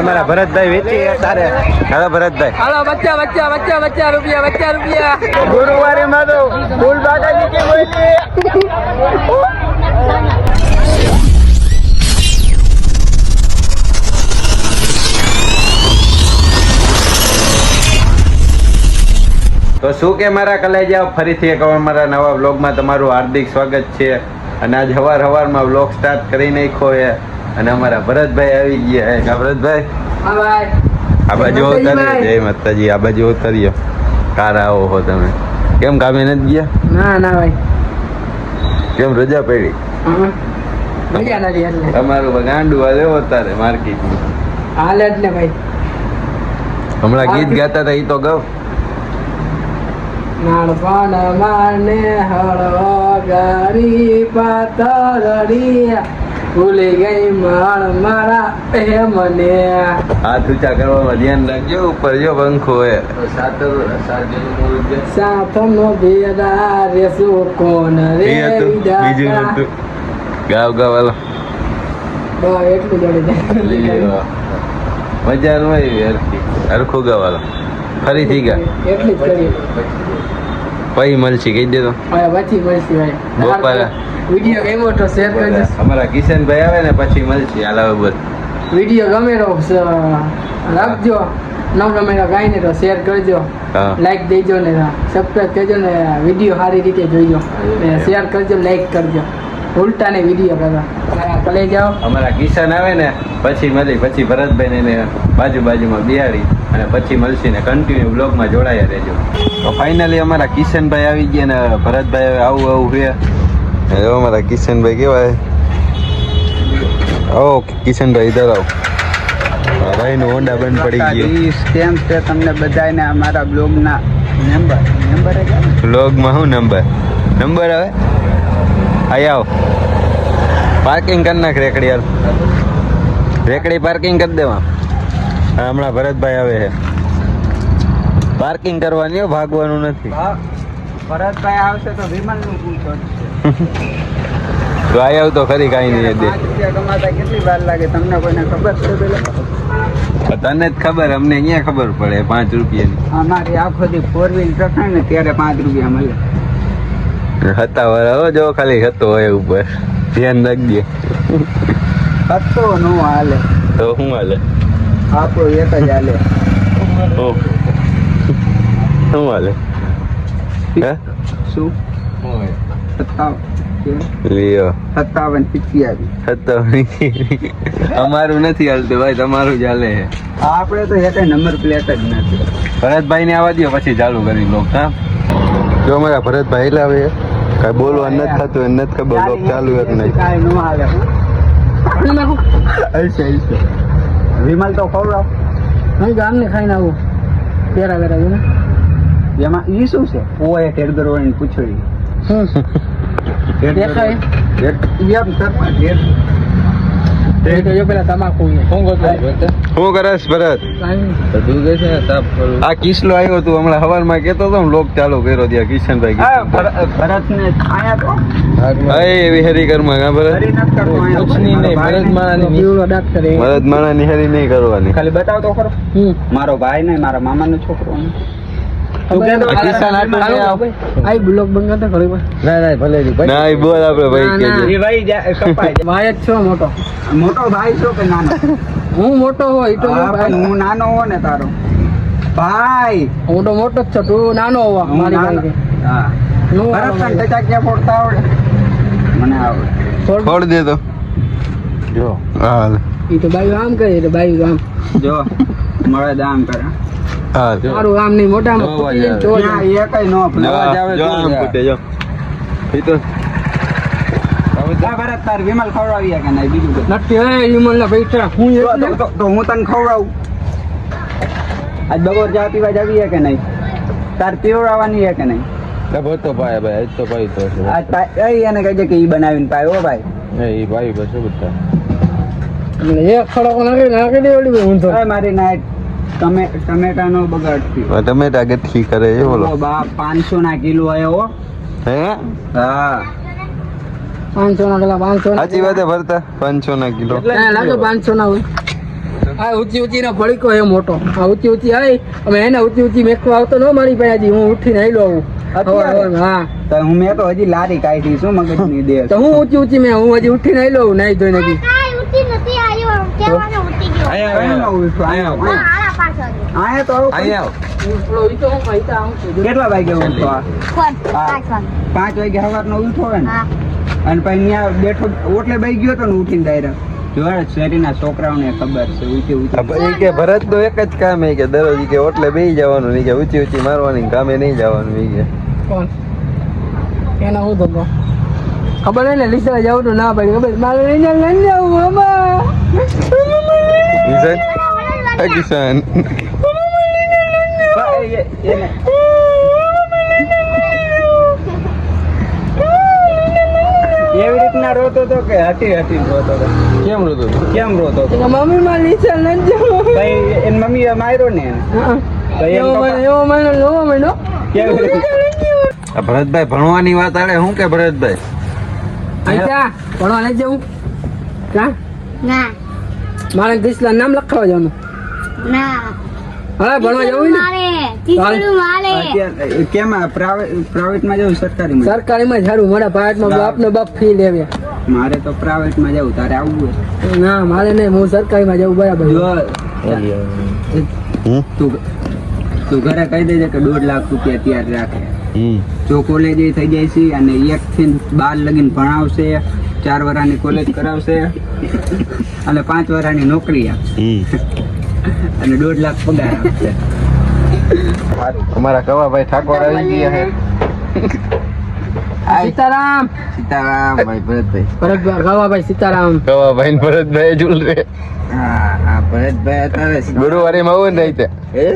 અમારા ભરતભાઈ વેચી તારે. હાલો ભરતભાઈ. હાલો બચ્ચા બચ્ચા બચ્ચા બચ્ચા રૂપિયા બચ્ચા રૂપિયા. ગુરુવારે માં તો ફૂલ બાકાજી કે બોલી તો શું કે મારા કલેજા ફરીથી એક અમારા મારા નવા વ્લોગમાં તમારું હાર્દિક સ્વાગત છે. અને આજ હવાર હવારમાં વ્લોગ સ્ટાર્ટ કરી નાખ્યો છે. અને અમારા ભરતભાઈ આવી ગયા કા ભરતભાઈ? આ બાજુ જય જય માતાજી. આ બાજુ ઉતરીએ કાર આવો હો તમે. કેમ કામે નથી ગયા? ના ના ભાઈ. કેમ રજા પડી? તમારું ગાંડુ હાલે તારે માર્કેટ હાલે જ ને ભાઈ. હમણાં ગીત ગાતા હતા એ તો ગાવ નાનપણ માને હળો ગરી પાતળડી ભૂલી ગઈ માણ મારા એ મને હાથ ઊંચા કરવામાં ધ્યાન રાખજો ઉપર જો પંખો હે નો ભેદા રે કોણ રે બીજું હતું ગાવ ગાવ હાલો. એટલું જોડી. મજા ન હોય હરખી. હરખું ગાવ ફરીથી ગા. એટલી જ કરી પઈ મળશે કહી દેતો પછી મળશે ભાઈ. બપોરે. વીડિયો ગમ્યો તો શેર કરજો. અમારા કિશનભાઈ આવે ને પછી મળશે. હાલ બોલ. વીડિયો ગમે તો રાખજો. ન ગમે તો કાંઈ નહીં તો શેર કરજો. લાઈક દેજો ને સબસ્ક્રાઈબ કરજો ને વીડિયો સારી રીતે જોઈજો ને શેર કરજો લાઈક કરજો. ઉલટા ને વીડિયો કરવા કલે જાઓ અમારા કિશન આવે ને પછી મળી. પછી ભરતભાઈ ને બાજુ બાજુમાં બિહારી અને પછી મળશે ને કન્ટિન્યુ બ્લોગમાં જોડાયા રહેજો. તો ફાઇનલી અમારા કિશનભાઈ આવી ગયા ને ભરતભાઈ આવું આવું છે. હવે મારા કિશનભાઈ કેવાય ઓ કિશનભાઈ ઇધર આવો ભાઈ નો હોન્ડા બંધ પડી ગયો સ્ટેમ્પ છે તમને બધાને અમારા બ્લોગના નંબર મેમ્બર બ્લોગમાં શું નંબર નંબર આવે આઈ આવો પાર્કિંગ કરી નાખ રેકડી યાર રેકડી પાર્કિંગ કરી દેવા હા, હમણાં ભરતભાઈ આવે છે પાર્કિંગ કરવાની હો, ભાગવાનું નથી ભરતભાઈ આવશે તો વિમલનું પૂછો આઈ આવ તો ખરી કાંઈ નહીં દે. કેટલી વાર લાગે તમને કોઈને ખબર છે પેલા તને જ ખબર અમને ક્યાં ખબર પડે પાંચ રૂપિયાની. અમારી આખો દી ફોર વ્હીલ રખાય ને ત્યારે પાંચ રૂપિયા મળે. હતા વાળા હો જો ખાલી હતો હોય ઉપર. ધ્યાન રાખજે. હતો નો હાલે. તો શું હાલે? આપો એક જ હાલે. ઓ શું હાલે? હે? શું? સત્તાવન અમારું નથી હાલતું ભાઈ તમારું જ હાલે છે. આપણે તો હેઠે નંબર પ્લેટ જ નથી. ભરતભાઈ ને આવવા દો પછી ચાલુ કરી લો હા? જો અમારા ભરતભાઈ લાવે કઈ બોલવા નથી થતું એને નથી ખબર લોક ચાલુ એક નહીં વિમલ તો ખવડાવ. હું ગામ ને ખાઈને આવું. પેરા પેરા જોને. એમાં ઈ શું છે? ઓએ ટેડગર વાળીને પૂછડી. દેખાય. એમ સરપંચ એ તો જો પેલા તમાકુ છે. શું કરસ ભરત? કાંઈ નહીં. આ કિસલો આવ્યો તું હમણાં હવારમાં કેતો હતો ને લોક ચાલુ કર્યો ત્યાં કિશનભાઈ કિશનભાઈ. ભરત? માણા ની હેરી નહીં કરવાની. ખાલી બતાવ તો ખરો મારો ભાઈ ને મારા મામા નો છોકરો હું મોટો હોય તો હા, ભાઈ. પણ હું નાનો હો ને તારો. ભાઈ. હું તો મોટો જ છું તું નાનો હોવા હું મારી હા. તને ફોડતા આવડે? મને આવડે. થોડું- દે તો. જો. હાલ. ઈ તો બાયું આમ કરે ભાઈ બાયું આમ. જો મળે દામ કરે મારું આમ નહીં મોટામાં ફૂટી જાય ચોર ના એ કઈ નો અવાજ આવે જો આમ ફૂટે જો. એ તો હે હું હું બનાવીને પાય હો ભાઈ. એ ભાઈ બસ બધા. એક ખડકો નાખી નાખી દે મારી નાઈટ ટમે ટમેટાનો થયો. ટમેટા ગઠ્ઠી કરે એ બોલો. બા પાંચસો ના કિલો આયો હો. હે? હા. પાંચસો ના પેલા પાંચસો ના સાચી વાત ભરતા પાંચસો ના કિલો. લાગે પાંચસો ના હોય? આ ઊંચી ઊંચી નો ભડીકો એ મોટો. આ ઊંચી ઊંચી આવી અમે એને ઊંચી ઊંચી મેકવા આવતો ન મારી પાસે હજી. હું ઉઠીને આવેલો આવું હવે, હા. તો હું મેં તો હજી લારી કાઢી શું મગજની દે તો હું ઊંચી ઊંચી મેં હું હજી ઉઠીને આવું નાઈ ધોઈ નથી આયા તો આયા અહીંયા ઈ તો હું કહી આવું છું. કેટલા વાગે ઉઠો. પાંચ વાગે. સવાર વાગે સવારનો ઉઠો હોય ને? હા. અને પછી ત્યાં બેઠો ઓટલે બઈ ગયો તો ને ઉઠીને ડાયરેક્ટ જોડે શેરીના છોકરાઓને ખબર છે ઊંચી ઊંચી. કે ભરત તો એક જ કામ એ કે દરરોજ કે ઓટલે બેહી જવાનું ઈ કે ઊંચી ઊંચી મારવાની કામે નહીં જવાનું ઈ કે. કોણ? એના હું ધંધો ખબર હે ને લીસા જવું તો ના ભાઈ ખબર? મારે લઈને લઈને જવું અમા એ- એને- એવી રીતના રોતો તો કે હટી હટી રોતો તો કેમ રોતો હતો? કેમ રોતો મમ્મી માં લીસા લઈને ભાઈ એની મમ્મીએ માર્યો ને એવો કેવી રીતે? આ ભરતભાઈ ભણવાની વાત આવે શું કે ભરતભાઈ? ભણવા લઈ જવું? કા ના. મારે કૃષ્ણ નામ લખાવા જવાનું. ના. હવે ભણવા જવું ને? મારે કેમ પ્રાઇવેટ પ્રાઇવેટમાં જવું સરકારીમાં? સરકારીમાં સારું મારા ભારતમાં બાપનો બાપ ફી લેવે મારે તો પ્રાઇવેટમાં જવું તારે આવવું ના મારે નહીં હું સરકારીમાં જવું બરાબર. તું તું ઘરે કહી દેજે કે દોઢ લાખ રૂપિયા તૈયાર રાખે. જો કોલેજ થઈ જાય છે અને એક થી બાર લગીને ભણાવશે ચાર વરાની કોલેજ કરાવશે અને પાંચ વરાની નોકરી આપશે. અને દોઢ લાખ પગાર આપશે. અમારા કવાભાઈ ઠાકોર આવી ગયા છે. સીતારામ. સીતારામ ભાઈ ભરતભાઈ. ભરતભાઈ ગવાભાઈ સીતારામ. કવાભાઈ ભરતભાઈ ઝૂલ રે હા હા ભરતભાઈ અત્યારે ગુરુવારે માં આવું ને રાઈતે એ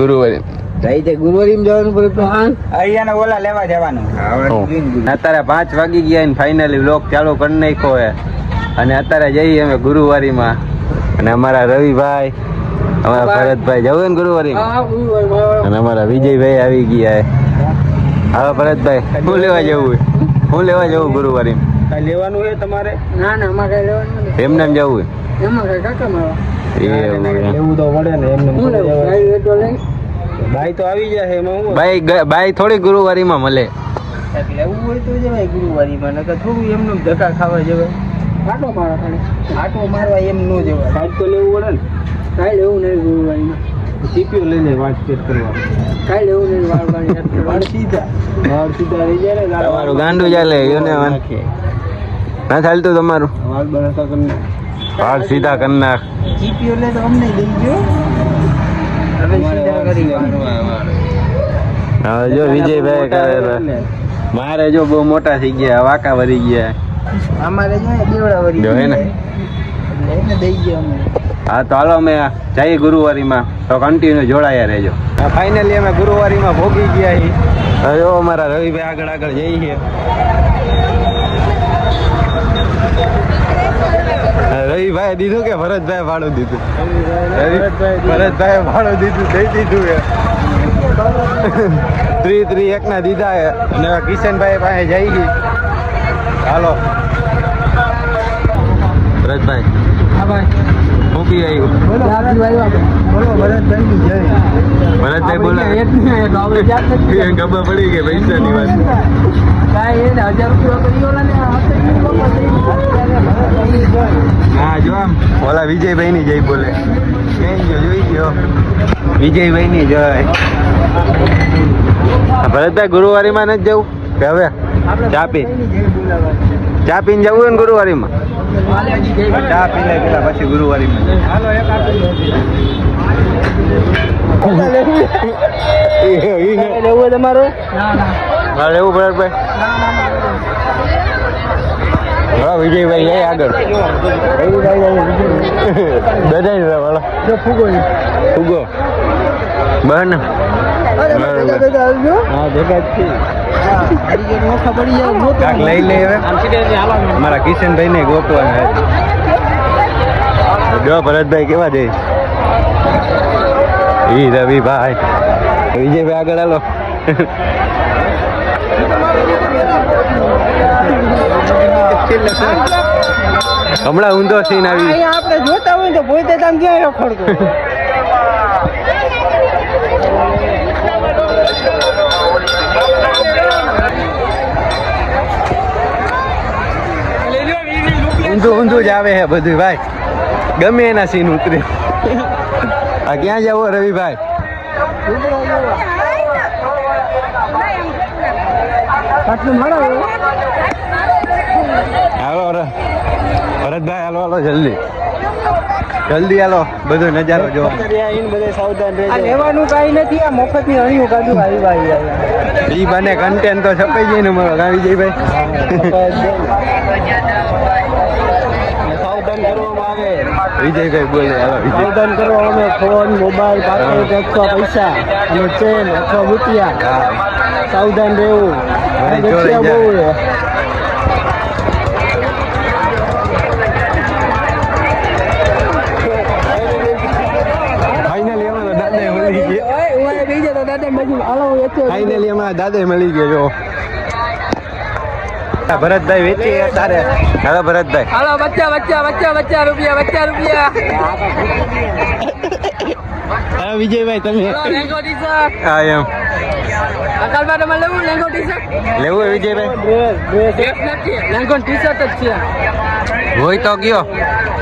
ગુરુવારે. રાઈતે ગુરુવારીમાં જવાનું ભરતભાઈ હા. અહીંયાના ઓલા લેવા જવાનું. અત્યારે પાંચ વાગી ગયા ને ફાઇનલી વ્લોગ ચાલુ કરી નાખ્યો હે અને અત્યારે જઈએ અમે ગુરુવારીમાં. અને અમારા રવિભાઈ અમારા ભરતભાઈ જવું ને ગુરુવારી. હા. અને અમારા વિજયભાઈ આવી ગયા હે. હવે ભરતભાઈ શું લેવા જવું શું લેવા જવું ગુરુવારી? કઈ લેવાનું છે તમારે? ના ના અમારે કઈ લેવાનું નથી. એમને એમ જવું એમાં કઈ કાકા મારા એવું તો પડે ને એમને હું ભાઈ તો આવી જશે એમાં હું બાઈ બાઈ થોડી ગુરુવારીમાં મળે. લેવું હોય તો જવાય ગુરુવારીમાં નકર થોડું એમનું ધક્કા ખાવા જવાય. આટો મારવા ખાલી. આટો મારવા એમ ન જવાય. બાઈક તો લેવું પડે કાંઈ લેવું નહીં ગુરુવારીમાં. ને સીપીઓ લઈને વાતચીત કરવા. કાંઈ લેવું નહીં વાળ સીધા. વાળ સીધા રહી જાય ને તમારું ગાંડું ચાલે એને વાં- ના ચાલતું તમારું? વાળ વાળ સીધા કરી નાખ. સીપીઓ લે તો અમને દઈ ગયો. હવે સીધા કરી? હવે જો વિજયભાઈ કરે મારે જો બહુ મોટા થઈ ગયા વાંકા વરી ગયા. અમારે જો બેવડા વરી જો હે ને? એટલે એને દઈ ગયા અમે. હા તો હાલો અમે જઈએ ગુરુવારીમાં. તો કન્ટિન્યુ જોડાયા રહેજો. ફાઇનલી અમે ગુરુવારીમાં ભોગી ગયા છીએ. હવે જો અમારા રવિભાઈ આગળ આગળ જઈએ રવિભાઈ દીધું કે ભરતભાઈ ભાડું દીધું? ભરતભાઈ ભાડું દીધું દઈ દીધું કે ત્રી ત્રી એક ના દીધા અને કિશનભાઈ પાસે જઈ ગઈ. હાલો. ભરતભાઈ. ભાઈ. હું બી આવ્યો. ખબર પડી વાત કરી ઓલા ને પછી હા, જો ઓલા વિજયભાઈ જય બોલે. જોઈ ગયો જોઈ વિજયભાઈ ની જય. ભરતભાઈ ગુરુવારીમાં નથી જવું. કે હવે? ચા પી. ચા પીને જવું હોય ને ગુરુવારીમાં. ચા પી લે પેલા પછી ગુરુવારીમાં. હાલો એક. લેવું હોય તમારું હા લેવું ભરતભાઈ હા વિજયભાઈ જય આગળ બધાય વાળા ફૂગો બન હા ભેગા જ છે કાક લઈ લે હવે. અમારા કિશનભાઈ ને ગોતવાના જો ભરતભાઈ કેવા જઈશ ઈ રવિભાઈ. વિજયભાઈ આગળ હાલો. હમણાં ઊંધો સીન આવી. આપણે જોતા હોય તો પોતે તમે ક્યાં રખડતો ઊંધું ઊંધું જ આવે છે બધું ભાઈ. ગમે એના સીન ઉતરે. આ ક્યાં જવો રવિભાઈ? હાલો ભરતભાઈ હાલો હાલો જલ્દી. જલ્દી હાલો બધો નજારો જોવા. લેવાનું કાંઈ નથી આ મફતની અણીયું કાઢું આવી ભાઈ ઈ બને કન્ટેન્ટ તો છપાઈ જાય ને મારો ગાવી જઈ ભાઈ. વિજયભાઈ બોલે આવેદન કરો અમે ફોન મોબાઈલ પાસપોર્ટ અથવા પૈસા અને ચેન અથવા રૂપિયા. સાવધાન રહેવું. ફાઇનલી અમારા દાદા મળી ગયા. ભરતભાઈ વેચી તારે. હાલો ભરતભાઈ. હાલો બચ્ચા બચ્ચા બચ્ચા બચ્ચા રૂપિયા બચ્ચા રૂપિયા. હા વિજયભાઈ તમે. હાલો લેંગો ટી હા એમ. અકાલ બાટામાં લેવું લેંગો ટી શર્ટ લેવું હોય વિજયભાઈ? ડ્રેસ નથી. લેંગો ટી શર્ટ જ છે. હોય તો કયો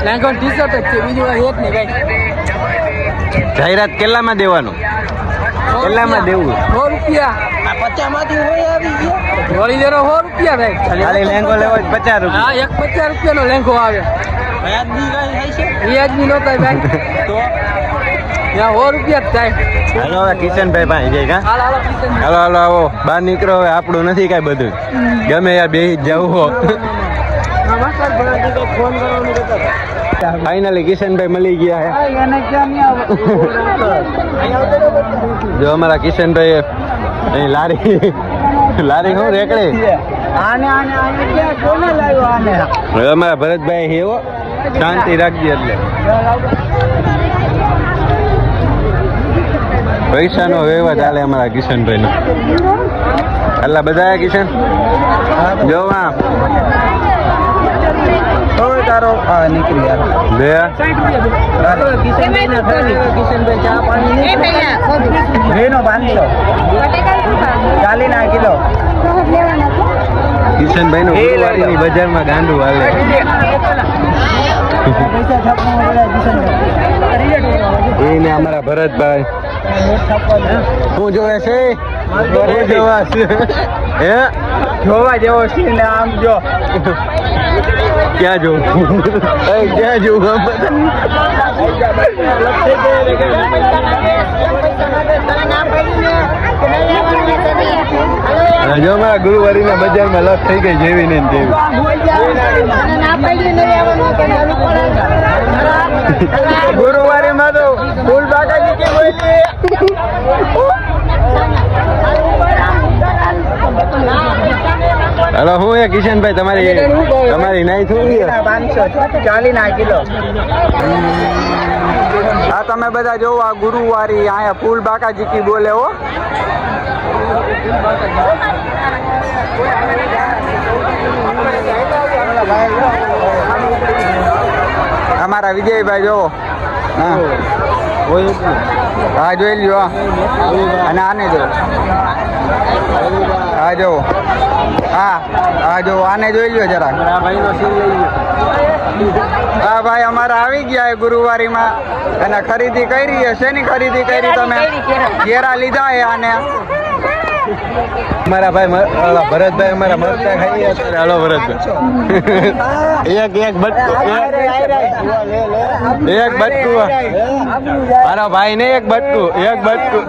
લેંગો ટી શર્ટ જ છે. બીજું જ નહીં ભાઈ. જાહેરાત કેટલામાં દેવાનું? કેટલામાં દેવું? સો રૂપિયા. પચાસમાંથી હોય આવી ગયો. વળી દેરો સો રૂપિયા ભાઈ. ખાલી લેંગો લેવો પચાસ રૂપિયા. હા એક પચાસ રૂપિયાનો લેંઘો આવે. વ્યાજબી નો થાય. ભાઈ તો? ત્યાં સો રૂપિયા જ થાય. હાલો હવે કિશનભાઈ પાસે જઈ કા? હાલ હાલો હાલો હાલો આવો. બહાર નીકળો હવે આપણું નથી કાંઈ બધું. ગમે યાર બે જવું હો. ફાઈનલી કિશનભાઈ મળી ગયા હે. હતા એને ક્યાં નહીં આવે જો અમારા કિશનભાઈ અહીં લારી લારી હું રેકડે. આને આને આને ક્યાં કોને લાવ્યો આને? હવે અમારા ભરતભાઈ હેવો શાંતિ રાખજે એટલે. પૈસાનો વ્યવહાર ચાલે અમારા કિશનભાઈનો. એટલા બધા કિશન? જોવા હવે તારો નીકળી યાર. બે. કિશનભાઈ ચા પાણી ઘીનો પાંચસો ચાલી ના કિલો. કિશનભાઈ નું ગુરુવારીની બજારમાં ગાંડુ હાલે. એને અમારા ભરતભાઈ. શું જોવે છે? જોવા છે. હે? જોવા જેવો સીન આમ જો. ક્યાં જોવું ક્યાં જોઉં? આમ બધા? અને જો અમારા ગુરુવારીના બજારમાં લપ થઈ ગઈ જેવી ને તેવી ગુરુવારી માં તો ફૂલ બાકાજી કે હાલો, હું એ કિશનભાઈ, તમારી તમારી નાઈ થોડી પાંચસો ચાલી ના કિલો હા તમે બધા જોવો આ ગુરુવારી અહીંયા ફૂલ બાકાજી કી બોલે હો. અમારા વિજયભાઈ જોવો. હા. જોઈ લ્યો અને આને જો હા જો હા હા જો આને જોઈ લ્યો જરા હા, ભાઈ, અમારા આવી ગયા ગુરુવારીમાં. અને ખરીદી કરી શેની ખરીદી કરી તમે? ઘેરા લીધા એ આને? અમારા ભાઈ મર- ઓલા ભરતભાઈ અમારા મરતા ખાઈ અત્યારે હાલો ભરતભાઈ એક એક બટકું એક- બટકું મારા ભાઈ ને એક બટકું એક બટકું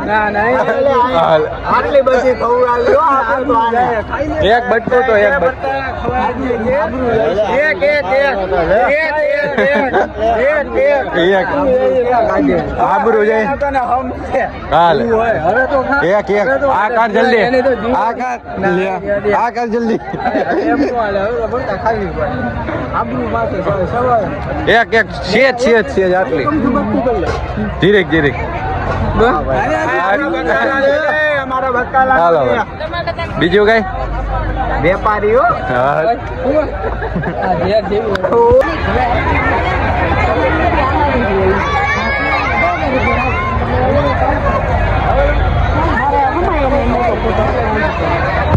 એક બટકું તો એક બટકું એક. આબરૂ જાય. હાલ. એક એક. આ કર જલ્દી. આ કર. આ કર જલ્દી. એક એક. સેજ સેજ સેજ આટલી. ધીરેક ધીરેક. બીજું કઈ? વેપારીઓ.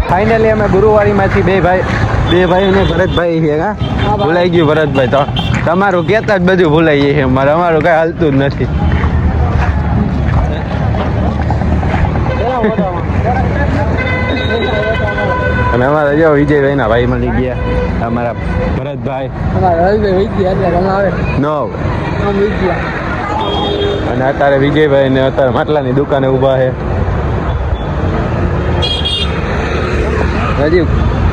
ફાઇનલી અમે ગુરુવારીમાંથી બે ભાઈ બે ભાઈ અને ભરતભાઈ છે હા? ભૂલાઈ ગયું ભરતભાઈ તો. તમારું કહેતા જ બધું ભૂલાઈ ગયું છે અમારે. અમારું કઈ હાલતું જ નથી. અને અમારા જો વિજયભાઈ ના ભાઈ મળી ગયા અમારા ભરતભાઈ. નો અને અત્યારે વિજયભાઈ ને અત્યારે માટલાની દુકાને ઊભા છે. હજી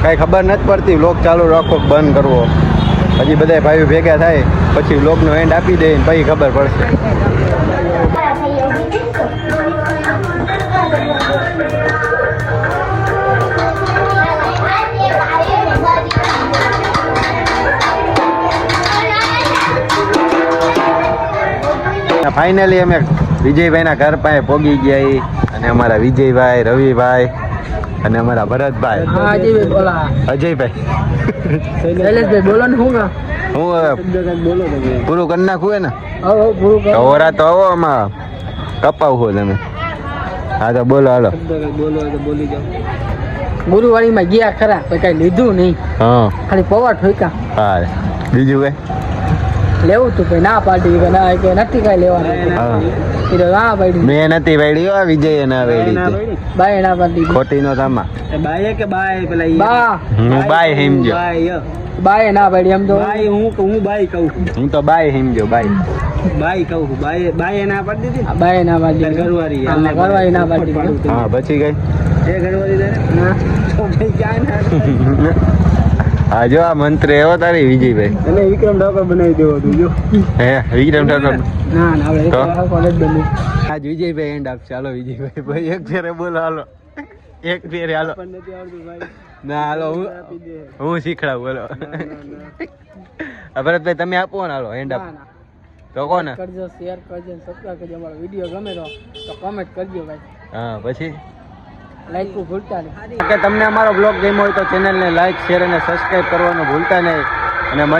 કાંઈ ખબર નથી પડતી વ્લોગ ચાલુ રાખો બંધ કરવો. હજી બધા ભાઈઓ ભેગા થાય પછી વ્લોગનો એન્ડ આપી દે પછી ખબર પડશે. ફાઇનલી અમે વિજયભાઈના ઘર પાસે પોગી ગયા અને અમારા વિજયભાઈ રવિભાઈ અને અમારા ભરતભાઈ. હા અજયભાઈ બોલા. ને હું પૂરું કરી નાખવું ને? ઓરા તો આવો આમાં. કપાવો તમે. હા તો બોલો હાલો. ગુરુવારીમાં ગયા ખરા કઈ લીધું નહીં. હા. ખાલી પવા ઠોકા હા બીજું કઈ? લેવું તું કઈ ના પાડી કે ના કે નથી કઈ લેવાનું. હા એ ના પાડી. મેં નથી વેડી હો વિજય ના વેડી બાય ના પાડી. ખોટી નો બાય કે બાય પેલા બા. હું બાય હિમજો. બાય બાય ના પાડી એમ તો. બાય હું હું બાય કહું હું તો બાય હિમજો બાય બાય કહું બાય બાય ના પાડી દીધી? બાય ના પાડી ઘરવાળી એમને ઘરવાળી ના પાડી પાડું હા પછી કઈ એ ઘરવાળી ના. તો ભાઈ ક્યાં ના હા જો આ મંત્ર એવો તારી વિજયભાઈ. અને વિક્રમ ઠાકોર બનાવી દેવો તું જો. હે વિક્રમ ઠાકોર? ના ના આપણે કોલેજ બની આજ વિજયભાઈ એન્ડ આપ ચાલો વિજયભાઈ ભાઈ એક ફેરે બોલો હાલો. એક ફેરે હાલો. નથી આવડતું ભાઈ. ના હાલો હું હું શીખડાવું બોલો ભરતભાઈ તમે આપો ને હાલો એન્ડ આપ. તો કોને? કરજો શેર કરજો સબસ્ક્રાઇબ કરજો. અમારો વીડિયો ગમે તો તો કમેન્ટ કરજો ભાઈ. હા પછી? લાઈક ભૂલતા નહીં. તમને અમારો બ્લોગ ગમ્યો હોય તો ચેનલને લાઈક, શેર અને સબસ્ક્રાઈબ કરવાનું ભૂલતા નહીં. અને મળીએ